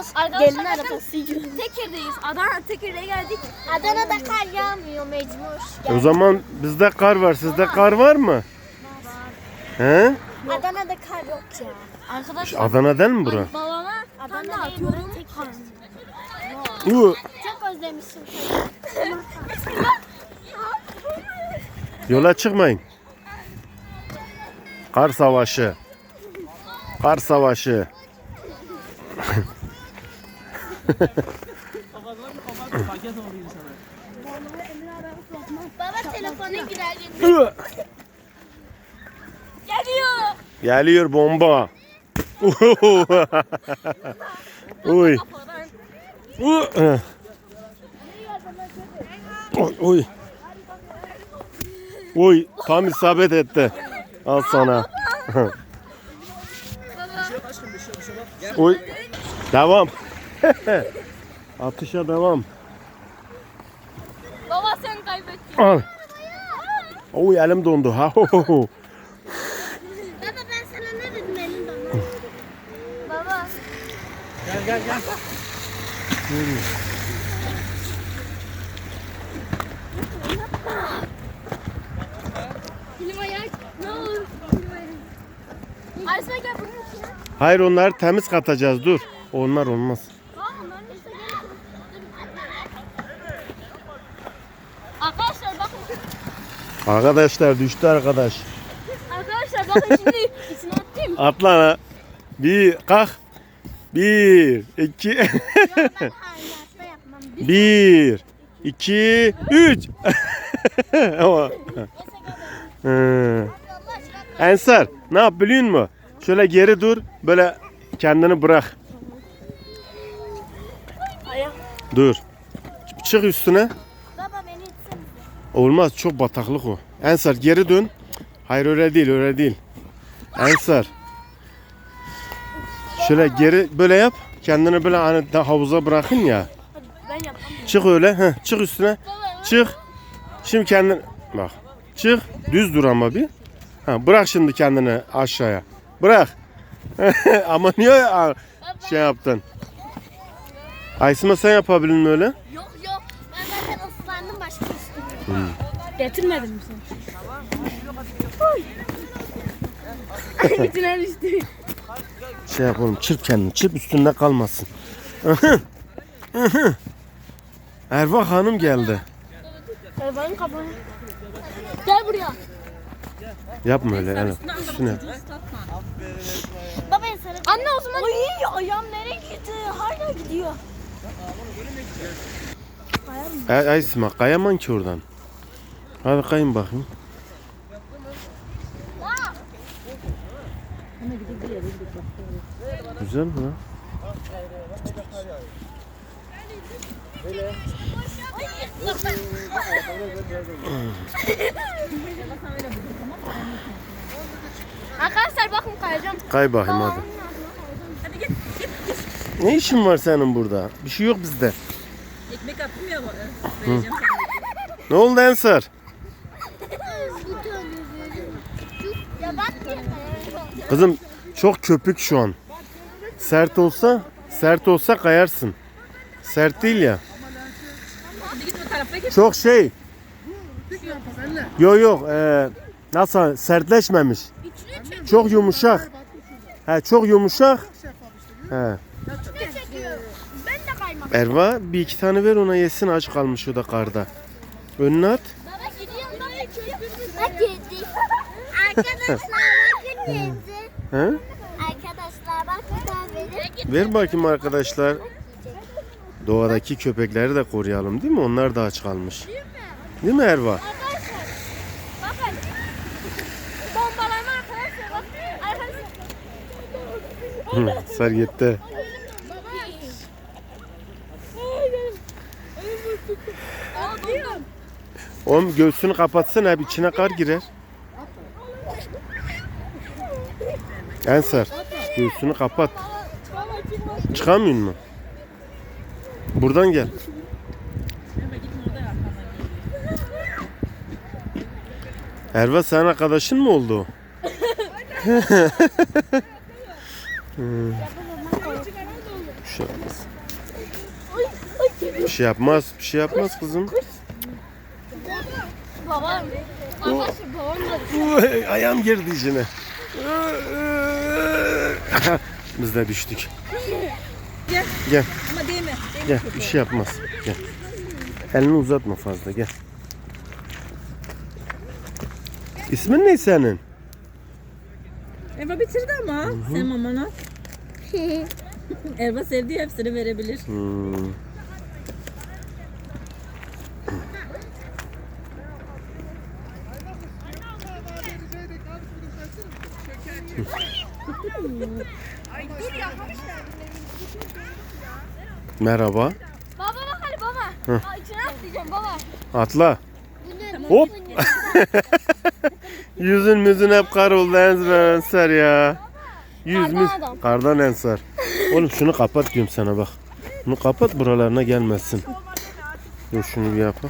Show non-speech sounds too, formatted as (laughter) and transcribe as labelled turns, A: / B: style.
A: gidiyoruz.
B: Arkadaşlar
A: Gelin
B: bakın.
A: arabası.
B: Adana Tekir'e geldik.
A: Adana'da kar yağmıyor mecbur.
C: O zaman bizde kar var. Sizde kar var mı? He?
A: Adana'da kar yok ya.
B: Arkadaşlar
C: Adana'dan mı bura?
B: babama
A: Adana
B: Adana
A: değil,
B: atıyorum.
A: burası Tekir.
C: Uu,
A: Çok özlemişim.
C: Yola çıkmayın. Kar savaşı. Kar savaşı.
A: Baba telefona girer.
C: Uu,
B: Geliyor.
C: Geliyor bomba. Uy. Uy. Oy, Oy. Oy tam isabet etti. Al sana. Oy. Devam. (laughs) Atışa devam.
B: Baba sen kaybettin.
C: Al. Oy elim dondu. Ha ho ho ho.
A: Baba ben sana ne dedim elin bana? Baba.
B: Gel bunun içine.
C: Hayır onları temiz katacağız dur. Onlar olmaz.
B: Tamam onların içine gel. Arkadaşlar bakın.
C: Arkadaşlar düştü arkadaş.
B: Arkadaşlar bakın şimdi içine attım.
C: Atla ana. Bir kalk. Bir, iki, (laughs) bir, iki, üç. (laughs) Ama. Hı. Ensar ne yap biliyor musun? Şöyle geri dur. Böyle kendini bırak. Dur. Çık üstüne.
A: Baba beni itsin.
C: Olmaz çok bataklık o. Ensar geri dön. Hayır öyle değil öyle değil. Ensar. Şöyle geri böyle yap. Kendini böyle hani havuza bırakın ya.
B: Ben.
C: Çık öyle. Heh, çık üstüne. Çık. Şimdi kendin bak. Çık. Düz dur ama bir. Ha, bırak şimdi kendini aşağıya. Bırak. (laughs) ama niye şey yaptın? Aysima sen yapabildin mi öyle?
A: Yok yok. Ben zaten ıslandım başka üstüme.
B: Getirmedin mi sen? (laughs) İçine düştü.
C: Şey yapalım çırp kendini çırp üstünde kalmasın. Erva Hanım geldi.
B: Arabanın kapağı. Gel buraya.
C: Yapma öyle. Elif. Üstüne.
A: Baba sana
B: Anne o zaman. Ay ayağım nereye gitti? Hala gidiyor.
C: Ay, Aysima kayaman ki oradan. Hadi kayın bakayım. Güzel mi lan?
B: Arkadaşlar bakın kayacağım.
C: Kay bakayım hadi. Ne işin var senin burada? Bir şey yok bizde.
D: Ekmek attım ya. Vereceğim
C: Ne oldu Ensar? Kızım çok köpük şu an. Sert olsa, sert olsa kayarsın. Sert değil ya. Çok şey. Yok yok. E, nasıl sertleşmemiş. Çok yumuşak. He çok yumuşak. He.
A: Ne çekiyor? Ben de kaymak.
C: Erva bir iki tane ver ona yesin aç kalmış o da karda. Önüne at.
A: Baba gidiyorum baba. Bak yedi. Arkadaşlar bakın yedi.
C: He?
A: Arkadaşlar bak bir tane verin.
C: Ver bakayım arkadaşlar. Doğadaki köpekleri de koruyalım değil mi? Onlar da aç kalmış. Değil mi Erva?
B: Arkadaşlar. Bakın. Bombalama arkadaşlar. Bak. Arkadaşlar.
C: Hı, Sar gitti.
B: Aa dondum.
C: Oğlum göğsünü kapatsana hep içine kar girer. Ensar göğsünü kapat. Çıkamıyor mu? Buradan gel. Erva sen arkadaşın mı oldu? (laughs) Hmm. Şu-. Bir şey yapmaz. Bir şey yapmaz kızım.
A: Babam. Arkadaşlar babam da
C: Uy, Ayağım girdi içine. (laughs) Biz de düştük.
D: Gel.
C: Gel.
D: Ama değme. değme
C: Gel. Bir şey yapmaz. Gel. Elini uzatma fazla. Gel. İsmin ne senin?
D: Eva bitirdi ama. Sen mamana. Eva sevdiği hepsini verebilir.
C: Hmm. Merhaba.
A: Baba bak hadi baba. Aa, içine atlayacağım baba.
C: Atla. Hop. (laughs) Yüzün müzün hep kar oldu Ensar ya. Yüz
A: adam.
C: Kardan Ensar. Oğlum şunu kapat diyorum sana bak. Bunu kapat buralarına gelmesin. Dur şunu bir yapak.